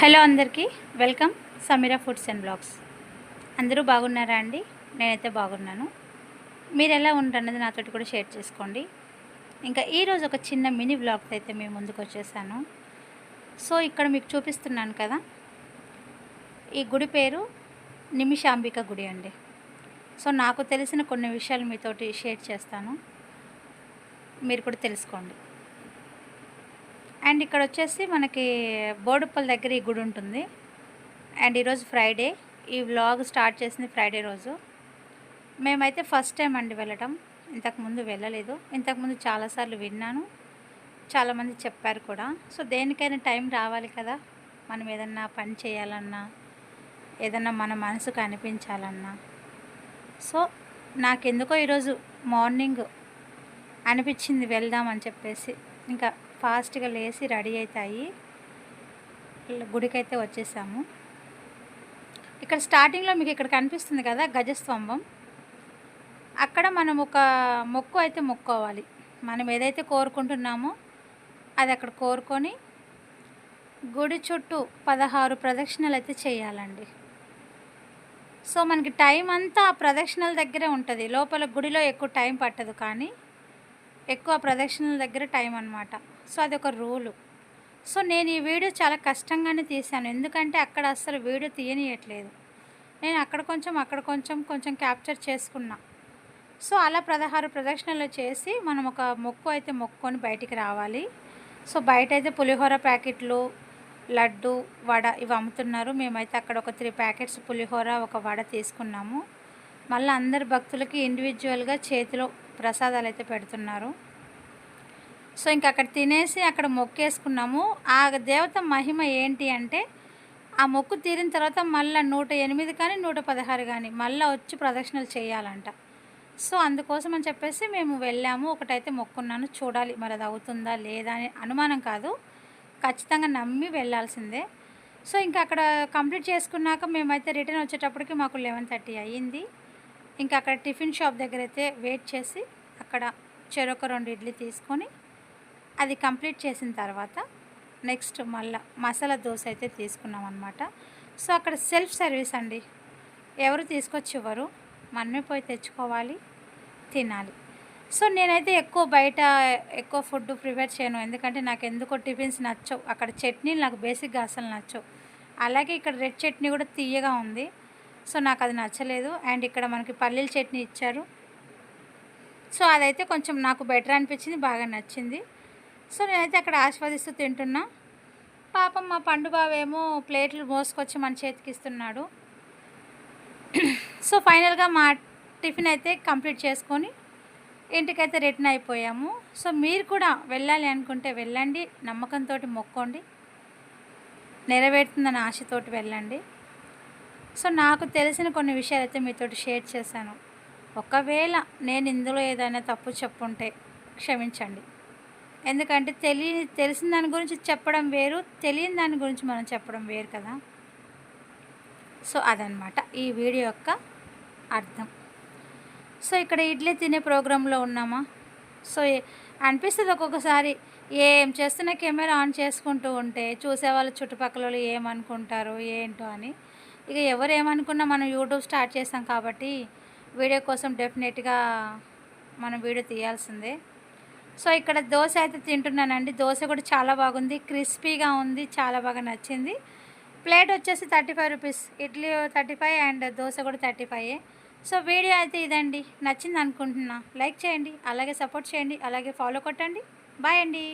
Hello అందరికీ welcome Sameera foods and blogs. అందరూ బాగున్నారా అండి? నేనైతే బాగున్నాను. మీరు ఎలా ఉంటారన్నది నాతోటి కూడా షేర్ చేసుకోండి. ఇంకా ఈరోజు ఒక చిన్న మినీ బ్లాగ్ అయితే మేము ముందుకు వచ్చేసాను. సో ఇక్కడ మీకు చూపిస్తున్నాను కదా ఈ గుడి పేరు నిమిషాంబిక గుడి అండి. సో నాకు తెలిసిన కొన్ని విషయాలు మీతోటి షేర్ చేస్తాను. మీరు కూడా తెలుసుకోండి. అండ్ ఇక్కడ వచ్చేసి మనకి బోడుపల్ దగ్గర ఈ గుడి ఉంటుంది. అండ్ ఈరోజు ఫ్రైడే. ఈ వ్లాగ్ స్టార్ట్ చేసింది ఫ్రైడే రోజు. మేమైతే ఫస్ట్ టైం అండి వెళ్ళటం. ఇంతకుముందు వెళ్ళలేదు. ఇంతకుముందు చాలాసార్లు విన్నాను. చాలామంది చెప్పారు కూడా. సో దేనికైనా టైం రావాలి కదా. మనం ఏదన్నా పని చేయాలన్నా ఏదన్నా మన మనసుకు అనిపించాలన్నా. సో నాకెందుకో ఈరోజు మార్నింగ్ అనిపించింది వెళ్దామని చెప్పేసి. ఇంకా ఫాస్ట్గా లేచి రెడీ అవుతాయి గుడికైతే వచ్చేసాము. ఇక్కడ స్టార్టింగ్లో మీకు ఇక్కడ కనిపిస్తుంది కదా గజస్తంభం. అక్కడ మనం ఒక మొక్కు అయితే మొక్కోవాలి. మనం ఏదైతే కోరుకుంటున్నామో అది అక్కడ కోరుకొని గుడి చుట్టూ పదహారు ప్రదక్షిణలు అయితే చేయాలండి. సో మనకి టైం అంతా ఆ ప్రదక్షిణల దగ్గరే ఉంటుంది. లోపల గుడిలో ఎక్కువ టైం పట్టదు కానీ ఎక్కువ ప్రదక్షిణల దగ్గర టైం అనమాట సో అది ఒక రూలు సో నేను ఈ వీడియో చాలా కష్టంగానే తీశాను. ఎందుకంటే అక్కడ అసలు వీడియో తీయనియట్లేదు. నేను అక్కడ కొంచెం అక్కడ కొంచెం కొంచెం క్యాప్చర్ చేసుకున్నా. సో అలా పదహారు ప్రదక్షిణలు చేసి మనం ఒక మొక్కు అయితే మొక్కుకొని బయటికి రావాలి. సో బయట అయితే పులిహోర ప్యాకెట్లు లడ్డు వడ ఇవి అమ్ముతున్నారు. మేమైతే అక్కడ ఒక త్రీ ప్యాకెట్స్ పులిహోర ఒక వడ తీసుకున్నాము. మళ్ళీ అందరు భక్తులకి ఇండివిజువల్గా చేతిలో ప్రసాదాలు అయితే పెడుతున్నారు. సో ఇంక అక్కడ తినేసి అక్కడ మొక్కేసుకున్నాము. ఆ దేవత మహిమ ఏంటి అంటే ఆ మొక్కు తీరిన తర్వాత మళ్ళీ నూట ఎనిమిది కానీ నూట పదహారు కానీ మళ్ళీ వచ్చి ప్రదక్షిణలు చేయాలంట. సో అందుకోసం అని చెప్పేసి మేము వెళ్ళాము. ఒకటైతే మొక్కున్నాను. చూడాలి మరి అది అవుతుందా లేదా అని అనుమానం కాదు. ఖచ్చితంగా నమ్మి వెళ్ళాల్సిందే. సో ఇంకా అక్కడ కంప్లీట్ చేసుకున్నాక మేమైతే రిటర్న్ వచ్చేటప్పటికి మాకు లెవెన్ థర్టీ అయ్యింది. ఇంకా అక్కడ టిఫిన్ షాప్ దగ్గర అయితే వెయిట్ చేసి అక్కడ చెరొక రెండు ఇడ్లీ తీసుకొని అది కంప్లీట్ చేసిన తర్వాత నెక్స్ట్ మళ్ళా మసాలా దోశ అయితే తీసుకున్నాం అనమాట సో అక్కడ సెల్ఫ్ సర్వీస్ అండి. ఎవరు తీసుకొచ్చి ఇవ్వరు మనమే పోయి తెచ్చుకోవాలి తినాలి. సో నేనైతే ఎక్కువ బయట ఎక్కువ ఫుడ్ ప్రిపేర్ చేయను. ఎందుకంటే నాకు ఎందుకో టిఫిన్స్ నచ్చవు. అక్కడ చట్నీలు నాకు బేసిక్గా అసలు నచ్చవు. అలాగే ఇక్కడ రెడ్ చట్నీ కూడా తీయగా ఉంది. సో నాకు అది నచ్చలేదు. అండ్ ఇక్కడ మనకి పల్లీల చట్నీ ఇచ్చారు. సో అదైతే కొంచెం నాకు బెటర్ అనిపించింది బాగా నచ్చింది. సో నేనైతే అక్కడ ఆస్వాదిస్తూ తింటున్నా. పాపం మా పండు బావేమో ప్లేట్లు మోసుకొచ్చి మన చేతికి ఇస్తున్నాడు. సో ఫైనల్గా మా టిఫిన్ అయితే కంప్లీట్ చేసుకొని ఇంటికైతే రిటర్న్ అయిపోయాము. సో మీరు కూడా వెళ్ళాలి అనుకుంటే వెళ్ళండి నమ్మకంతో మొక్కోండి నెరవేరుతుందని ఆశతోటి వెళ్ళండి. సో నాకు తెలిసిన కొన్ని విషయాలు అయితే మీతోటి షేర్ చేశాను. ఒకవేళ నేను ఇందులో ఏదైనా తప్పు చెప్పుంటే క్షమించండి. ఎందుకంటే తెలియ తెలిసిన దాని గురించి చెప్పడం వేరు తెలియని దాని గురించి మనం చెప్పడం వేరు కదా. సో అదనమాట ఈ వీడియో యొక్క అర్థం. సో ఇక్కడ ఇడ్లీ తినే ప్రోగ్రాంలో ఉన్నామా? సో అనిపిస్తుంది ఒక్కొక్కసారి ఏం చేస్తున్న కెమెరా ఆన్ చేసుకుంటూ ఉంటే చూసేవాళ్ళు చుట్టుపక్కల వాళ్ళు ఏమనుకుంటారు ఏంటో అని. ఇక ఎవరు ఏమనుకున్నా మనం యూట్యూబ్ స్టార్ట్ చేసాం కాబట్టి వీడియో కోసం డెఫినెట్గా మనం వీడియో తీయాల్సిందే. సో ఇక్కడ దోశ అయితే తింటున్నానండి. దోశ కూడా చాలా బాగుంది. క్రిస్పీగా ఉంది. చాలా బాగా నచ్చింది. ప్లేట్ వచ్చేసి thirty five rupees. Idli thirty five and dosa కూడా థర్టీ ఫైవ్ సో వీడియో అయితే ఇదండి. నచ్చింది అనుకుంటున్నా. లైక్ చేయండి. అలాగే సపోర్ట్ చేయండి. అలాగే ఫాలో కొట్టండి. బాయ్ అండి.